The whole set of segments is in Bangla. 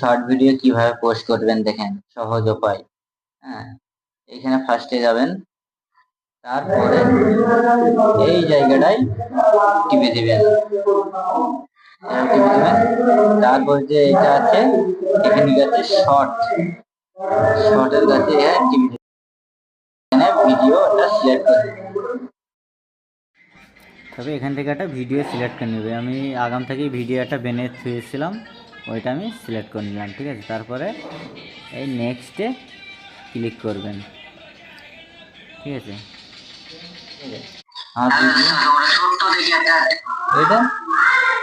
শর্ট ভিডিও কীভাবে পোস্ট করবেন দেখেন, সহজ উপায়। হ্যাঁ এখানে ফার্স্টে যাবেন, তারপরে এই জায়গাটায় টিপে দিবেন। টিপে দিবেন, তারপর যে এটা আছে, এখানে আছে শর্ট শর্টের কাছে এখানে টিপে দিবেন। এখানে ভিডিওটা সিলেক্ট করে তবে এখান থেকে একটা ভিডিও সিলেক্ট করে নেবে। আমি আগাম থেকেই ভিডিও একটা বেনে থুয়েছিলাম ওইটা আমি সিলেক্ট করে নিলাম ঠিক আছে? তারপরে এই নেক্সটে ক্লিক করবেন ঠিক আছে? ভিডিও এটা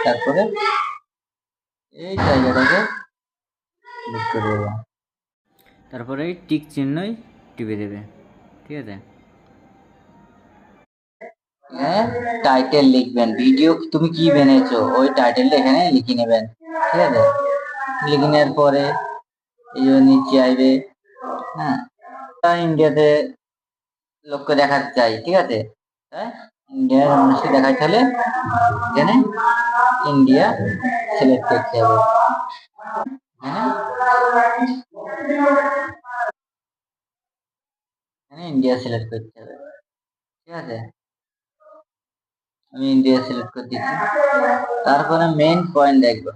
তারপরে এই জায়গাটাকে ক্লিক করে দেবো। তারপরে এই টিক চিহ্নই টিপে দেবে ঠিক আছে? টাইটেল লিখবেন ভিডিও তুমি কি বেনেছো ওই টাইটেলটা এখানে লিখে নেবেন। ঠিক আছে? লিখে নেওয়ার পরে এই নিচে আসবে হ্যাঁ? ইন্ডিয়াতে লোককে দেখাতে চাই, ঠিক আছে? ইন্ডিয়ার মানুষকে দেখাতে হলে এখানে ইন্ডিয়া সিলেক্ট করতে হবে। এখানে ইন্ডিয়া সিলেক্ট করতে হবে, ঠিক আছে? আমি ইন্ডিয়া সিলেক্ট করে দিচ্ছি। তারপরে মেইন পয়েন্ট দেখব।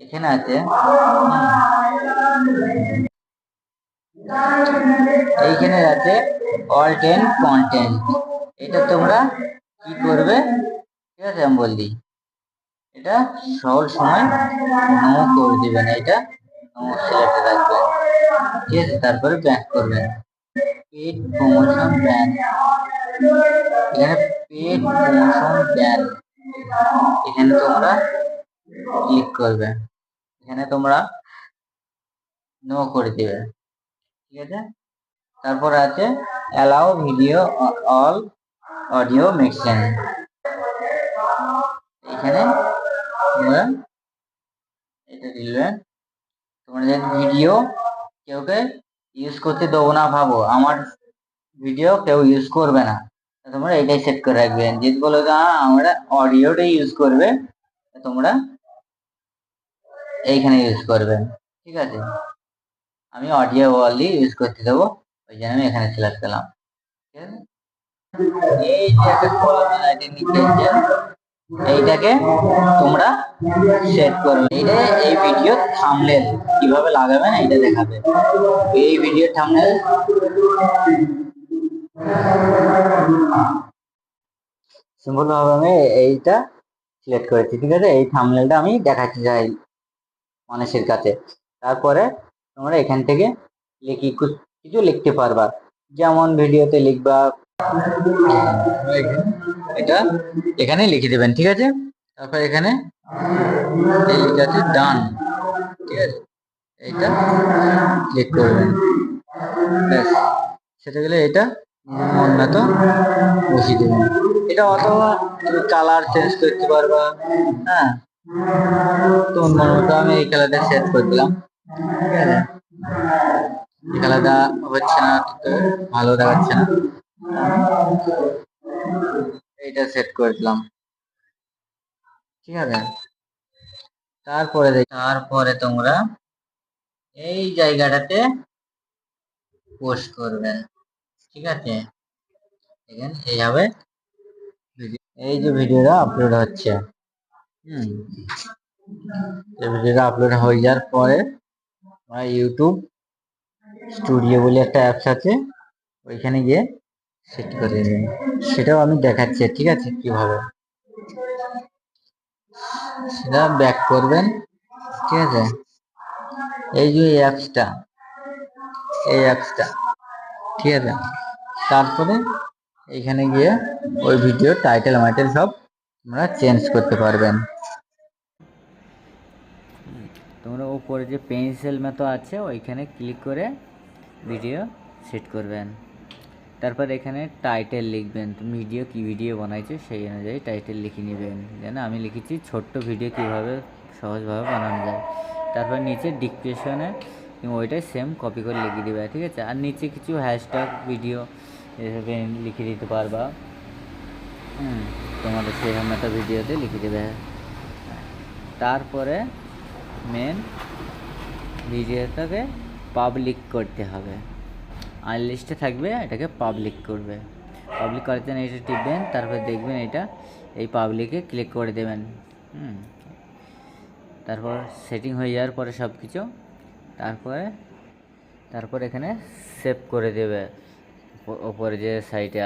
এখানে আছে। এইখানে আছে অল টেন কন্টেন্ট এটা তোমরা কি করবে? ঠিক আছে, আমি বললি এটা সব সময় নো করে দিবেন এটা নো সিলেক্ট রাখবেন ঠিক আছে, তারপরে ব্যাক করবেন পেড প্রমোশন ব্যান এখানে পেড প্রমোশন ব্যান এখানে তোমরা ক্লিক করবে। এখানে তোমরা নো করে দিবে। ঠিক আছে? তারপর আছে allow video all audio mixing এখানে তোমরা এটা দিলে। তোমরা যে ভিডিও কেউকে ইউজ করতে দেবো না ভাবো। আমার ভিডিও কেউ ইউজ করবে না। তোমরা এটাই সেট করে রাখবে। যদি বলো যে আমরা অডিওটাই ইউজ করবে তোমরা এইখানে ইউজ করবে ঠিক আছে? আমি অডিও অনলি ইউজ করতে দেবো, ওই জন্য আমি এখানে সিলেক্ট করলাম, ঠিক আছে? এই এইটাকে তোমরা সেট করবে। এটা এই ভিডিও থামলেল কীভাবে লাগাবেন এটা দেখাবে। এই ভিডিও থামলেল সিম্পল ভাবে আমি এইটা সিলেক্ট করেছি, ঠিক আছে? এই থামনেলটা আমি দেখাতে চাই। মানুষের কাছে। তারপরে তোমরা এখান থেকে লিখি কিছু লিখতে পারবা। যেমন ভিডিওতে লিখবা, এটা এখানে লিখে দেবেন, ঠিক আছে? তারপর এখানে এই লেখা আছে ডান, ঠিক আছে? এইটা ক্লিক করবেন। ব্যাস, সেটা গেলে এটা মতো বসিয়ে দেবেন। এটা অথবা তুমি কালার চেঞ্জ করতে পারবা হ্যাঁ? তোমার মন মতো আমি এই কালারটা সেট করে দিলাম। ঠিক আছে? এই কালারটা হচ্ছে না ভালো দেখাচ্ছে না। এইটা সেট করে দিলাম। ঠিক আছে? তারপরে তারপরে তোমরা এই জায়গাটাতে পোস্ট করবে। ঠিক আছে? এইভাবে এই যে ভিডিওটা আপলোড হচ্ছে। হুম। এই আপলোড হয়ে যাওয়ার পরে আমরা ইউটিউব স্টুডিও বলে একটা অ্যাপস আছে, ওইখানে গিয়ে সেট করে দেবেন সেটাও আমি দেখাচ্ছি ঠিক আছে, কীভাবে। সেটা ব্যাক করবেন, ঠিক আছে। এই যে অ্যাপসটা এই অ্যাপসটা ঠিক আছে। তারপরে এইখানে গিয়ে ওই ভিডিও টাইটেল মাইটেল সব তোমরা চেঞ্জ করতে পারবেন। তোমরা উপরে যে পেন্সিল মতো আছে, ওইখানে ক্লিক করে ভিডিও সেট করবেন। তারপর এখানে টাইটেল লিখবেন। ভিডিও কি ভিডিও বানাইছো সেই অনুযায়ী টাইটেল লিখে নেবেন। যেন আমি লিখেছি ছোট্ট ভিডিও কীভাবে সহজভাবে বানানো যায়। তারপর নিচে ডিসক্রিপশনে ওইটাই সেম কপি করে লিখে দেবে, ঠিক আছে? আর নিচে কিছু হ্যাশট্যাগ ভিডিও এভাবে লিখে দিতে পারবা। তোমাদের সেই একটা ভিডিওতে লিখে দেবে। তারপরে মেন ভিডিওটাকে পাবলিক করতে হবে। আনলিস্টে থাকবে, এটাকে পাবলিক করবে। পাবলিক করার জন্য এটা টিপবেন তারপর দেখবেন এটা এই পাবলিকে ক্লিক করে দেবেন। তারপর সেটিং হয়ে যাওয়ার পরে সব কিছু তারপরে, তারপর এখানে সেভ করে দেবে। ওপরে যে সাইটে